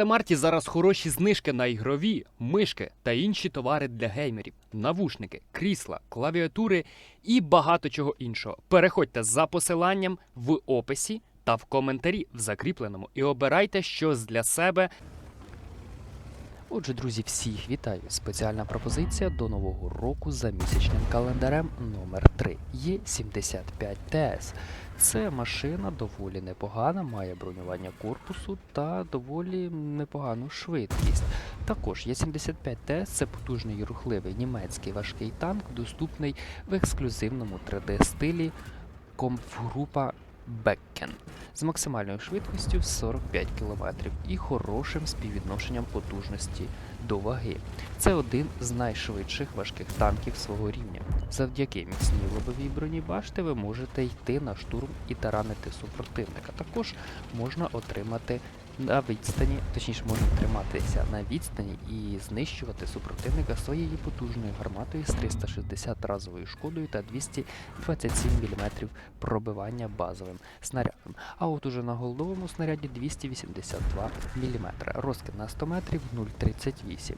Телемарті зараз хороші знижки на ігрові, мишки та інші товари для геймерів, навушники, крісла, клавіатури і багато чого іншого. Переходьте за посиланням в описі та в коментарі в закріпленому. І обирайте щось для себе Отже, друзі, всіх вітаю. Спеціальна пропозиція до нового року за місячним календарем номер 3 є 75 ТС. Це машина доволі непогана, має бронювання корпусу та доволі непогану швидкість. Також є 75 ТС це потужний і рухливий німецький важкий танк, доступний в ексклюзивному 3D стилі Комфгрупа Беккен з максимальною швидкістю 45 км і хорошим співвідношенням потужності до ваги. Це один з найшвидших важких танків свого рівня. Завдяки міцній лобовій броні башти ви можете йти на штурм і таранити супротивника. Також можна отримати на відстані, точніше можна триматися на відстані і знищувати супротивника своєю потужною гарматою з 360 разовою шкодою та 227 мм пробивання базовим снарядом. А от уже на голдовому снаряді 282 мм. Розкид на 100 метрів 0,38.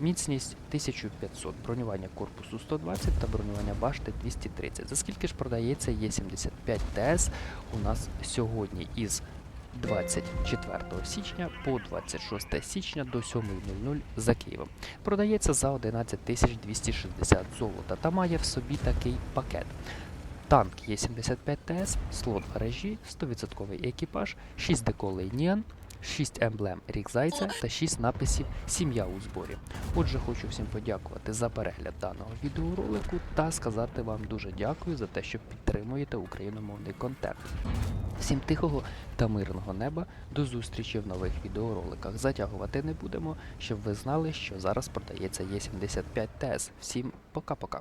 Міцність 1500, бронювання корпусу 120 та бронювання башти 230. За скільки ж продається Є75 ТС у нас сьогодні із 24 січня по 26 січня до 7.00 за Києвом. Продається за 11 260 золота та має в собі такий пакет. Танк Є75 ТС, слот в гаражі, 100% екіпаж, 6 деколей Ніан, 6 емблем Рік Зайця та 6 написів Сім'я у зборі. Отже, хочу всім подякувати за перегляд даного відеоролику та сказати вам дуже дякую за те, що підтримуєте україномовний контент. Всім тихого та мирного неба. До зустрічі в нових відеороликах. Затягувати не будемо, щоб ви знали, що зараз продається Є75 ТС. Всім пока-пока.